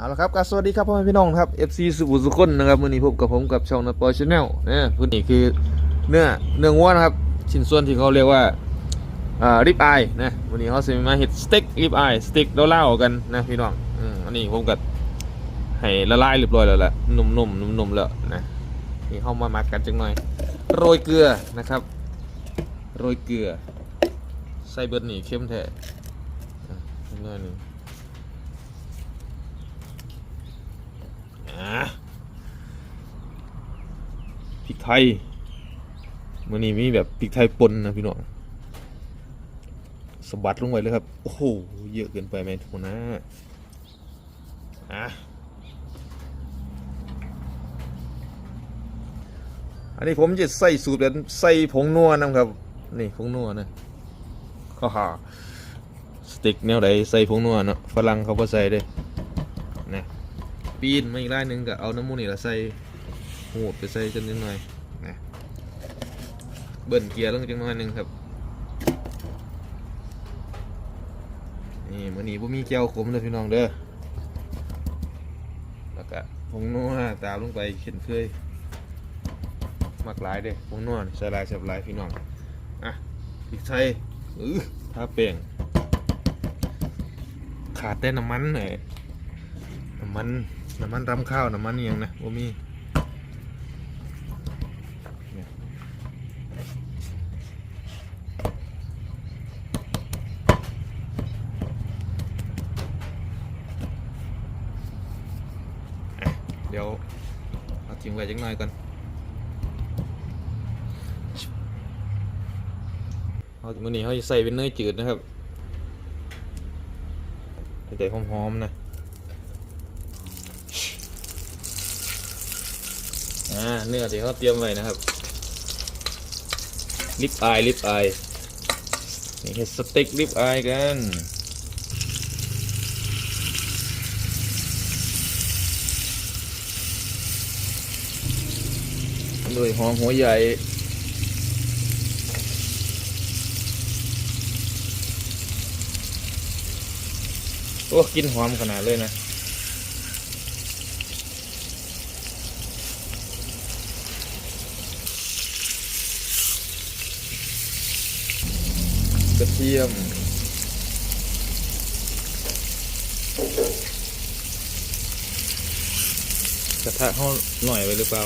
เอาละครับก็สวัสดีครับพ่อแม่พี่น้องครับ FC สุบุสุคนนะครับวันนี้พบกับผมกับช่องนปอชแนลนะพื้นนี่คือเนื้อเนื้อวัวนะครับ ชิ้นส่วนที่เขาเรียกว่าอ่าริบอายนะวันนี้เขาจะมาเห็ดสเต็กริบอายสเต็กเล่าๆกันนะพี่น้องอืมอันนี้ผมกับให้ละลายเรียบร้อยแล้วแหละนุ่มๆนุ่มๆแล้วนะนี่เข้ามามักกันจังหน่อย โรยเกลือนะครับ โรยเกลือใส่เบิร์นี่เข้มแท้นิดหน่อยนึง อะ พริกไทยมันนี้มีแบบพริกไทยปนนะพี่น้องสบัดลงไปเลยครับ โอ้โห เยอะเกินไปไหมทุกคนนะอะอันนี้ผมจะใส่สูตรแบบใส่ผงนัวนะครับ นี่ผงนัวนะฮ่าฮ่าสเต็กแนวไหนใส่ผงนัวเนาะฝรั่งเขาก็ใส่เด้ ปีนมาอีกไล่หนึ่งก็เอาน้ำมูนี่ละใส่หูดไปใส่จนนิดหน่อยนะเบิ่นเกียร์ลงจังหน่อยหนึ่งครับนี่มันนี้ผมมีแก้วขมเลยพี่น้องเด้อแล้วก็ผงนัวตามลงไปเข็นเคยมักหลายเด้ผงนัวใส่ลายใส่ลายพี่น้องอะพริกไทยอือถ้าเปลี่ยงขาดแต่น้ำมันหน่อยน้ำมัน น้ำมันรำข้าวน้ำมันอิหยังนะว่มีเดี๋ยวเอาทิ้งไว้จังหน่อยก่อนเอาวันนี้เขาจะใส่เป็นเนยจืดนะครับให้ใจหอมๆนะ อ่าเนื้อที่เขาเตรียมไว้นะครับ ลิปอายลิปอายนี่เห็ดสเต็กลิปอายกันโดยหอมหัวใหญ่โอ้กินหอมขนาดเลยนะ กระเทียม กระทะเขาหน่อยไปหรือเปล่า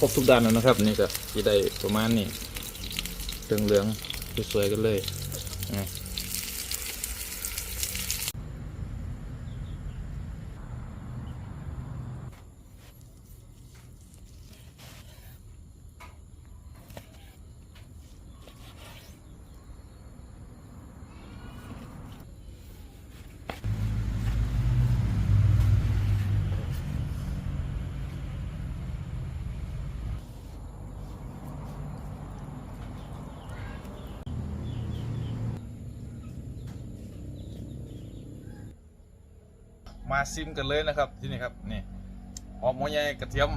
ครบทุกด้านแล้วนะครับ นี่ก็จะได้ประมาณนี้เหลืองๆสวยๆกันเลยนะ มาซิมกันเลยนะครับที่นี่ครับนี่หอมหัวใหญ่กระเทียม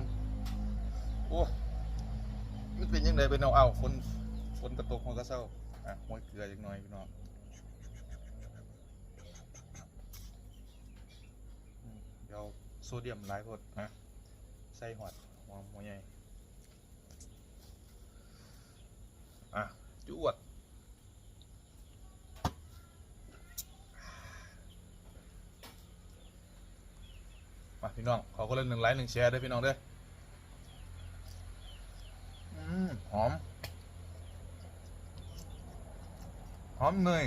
โอ้มันเป็นยังไงเป็นเอาเอาฝนฝนกระตกหัวกระเซ้าอะหัวเกลือจักหน่อยพี่น้องเดี๋ยวโซเดียมหลายพดนะใส่หอดหอมหัวใหญ่อะจวดี่น้องขอก็เล่นหนึ่งไลค์หนึ่งแชร์ด้วยพี่น้องด้วอหอม หอมเนย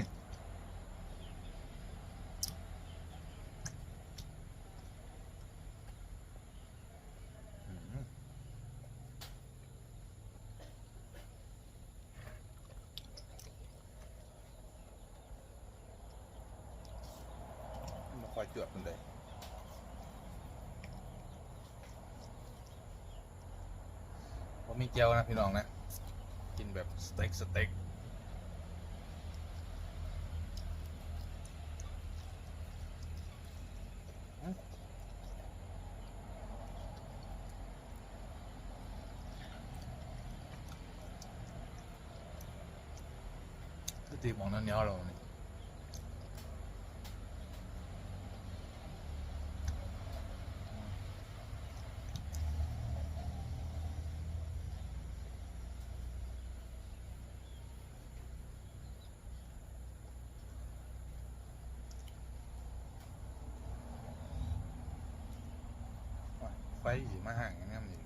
คอยจวดมันเลย มีเจียวนะพี่น้องนะ กินแบบสเต็กสเต็กอืมคือตีหม องนั้นเหนี้ยวเรานี่ว่าไฟสิมาห่างอย่างนี้มัน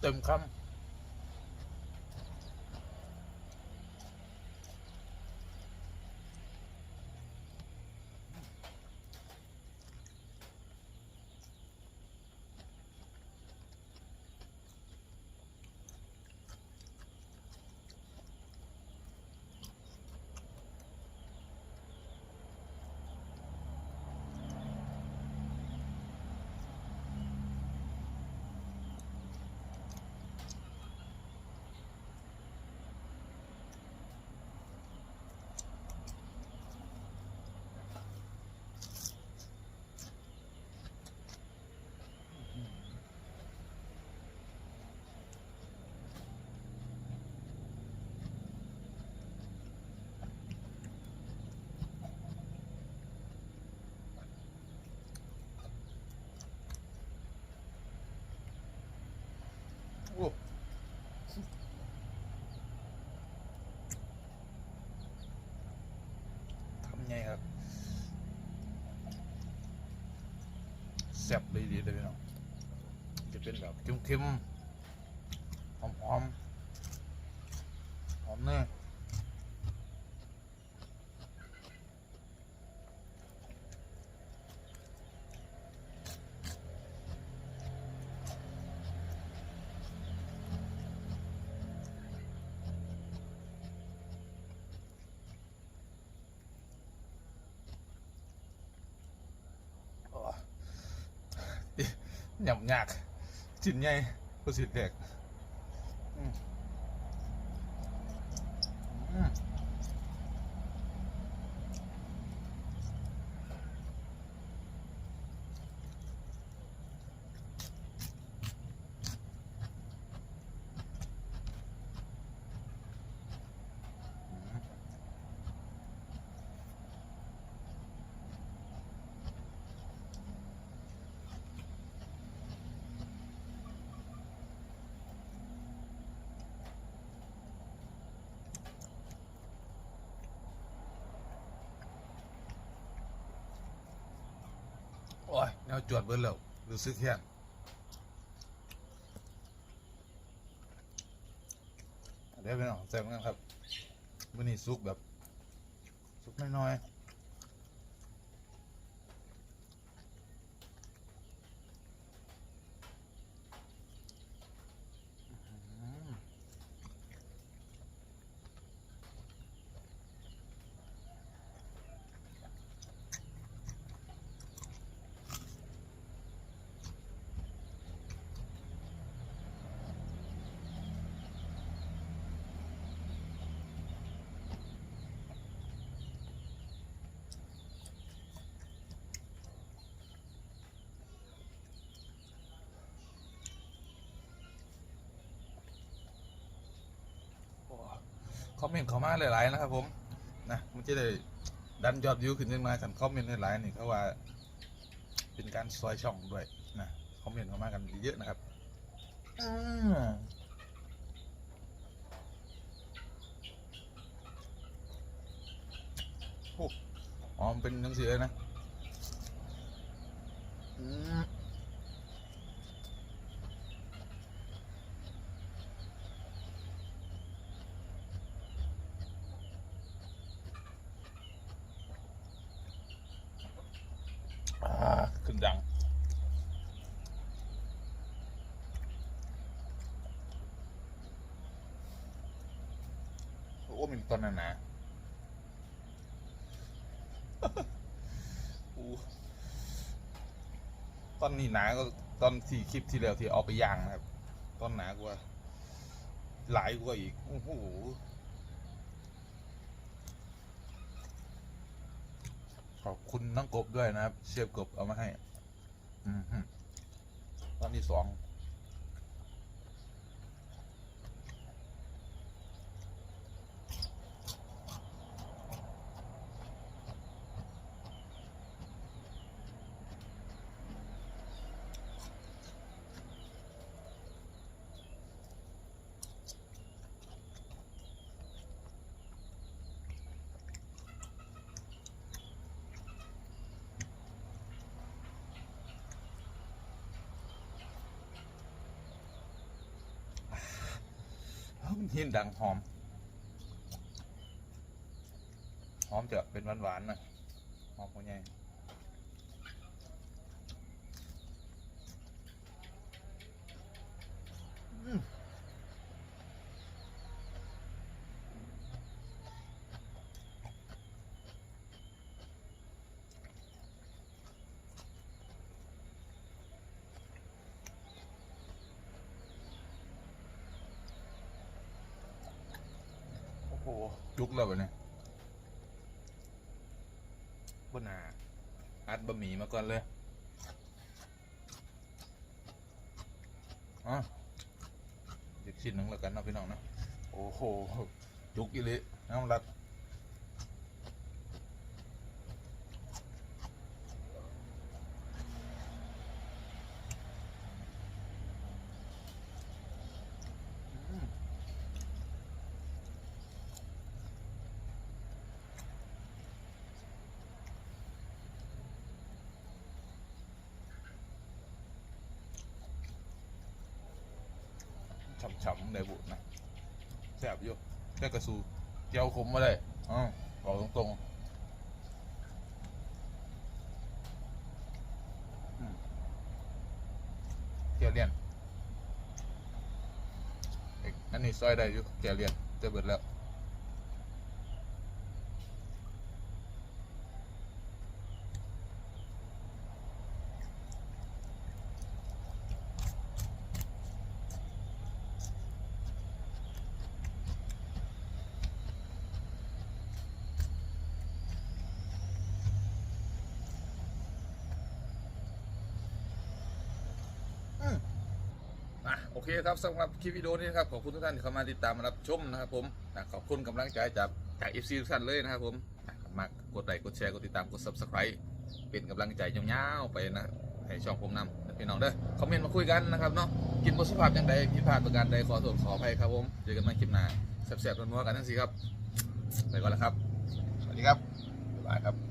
เต็มคำ ซ่บเลยดีเลยพี่น้องจะเป็นแบบเค็มๆหอมๆหอมเนย หยำยากจินใหญ่ก็สิเด็กอืมอืม โอ้ยแนวจวดเบิ้ลแล้วรู้สึกแค่เดี๋ยวไปน้องแซมกันครับมื่อนี้ซุกแบบซุกน้อยๆ คอมเมนต์เขามาหลายๆนะครับผมนะมันจะได้ดันยอดวิวขึ้นขึ้นมากันคอมเมนต์หลายๆนี่เขาว่า เป็นการซอยช่องด้วยนะคอมเมนต์เขามากันเยอะนะครับอืมโอ้อ๋อมันเป็นหนังสือเลยนะอืมอ่าขึ้นดัง โอ้มันตอนนั้นนะอู้ตอนนี้หนาก็ตอนที่คลิปที่แล้วที่เอาไปย่างนะครับ ตอนหนากว่า หลายกว่าอีก โอ้โหขอบคุณน้องกบด้วยนะครับ เชฟกบเอามาให้ อืมฮึตอนที่สอง เฮ้ยมันเห็นดังหอม หอมจะเป็นหวานๆหน่อยหอมหัวใหญ่ หจุกแล้ววะเนี่ยบนหนาอัดบะหมี่มาก่อนเลยอะเด็กชิ้นหนึ่งแล้วกันเนาะพี่น้องเนาะโอ้โห จุกอีหลิน้ำรัด ฉ่ำๆในบุนะแซ่บอยู่แค่กระสูเจียวขมมาเลยอ๋อบอกตรงๆเกียวเลียนอกอันนี้ซอยได้อยู่เกียวเลียนจะเบิดแล้ว อะโอเคครับสำหรับคลิปวิดีโอนี้นะครับขอบคุณทุกท่านที่เข้ามาติดตามมารับชมนะครับผมขอบคุณกำลังใจจากจากเอฟซีทุกท่านเลยนะครับผมมากดไลค์กดแชร์กดติดตามกด subscribe เป็นกำลังใจยาวๆไปนะให้ช่องผมนำพี่น้องเด้อคอมเมนต์มาคุยกันนะครับเนาะกินบทสุภาพอย่างใดผิดพลาดประการใดขอโทษขออภัยครับผมเจอกันใหม่คลิปหน้าแซ่บๆนัวๆกันทั้งสี่ครับไปก่อนแล้วครับสวัสดีครับบ๊ายบายครับ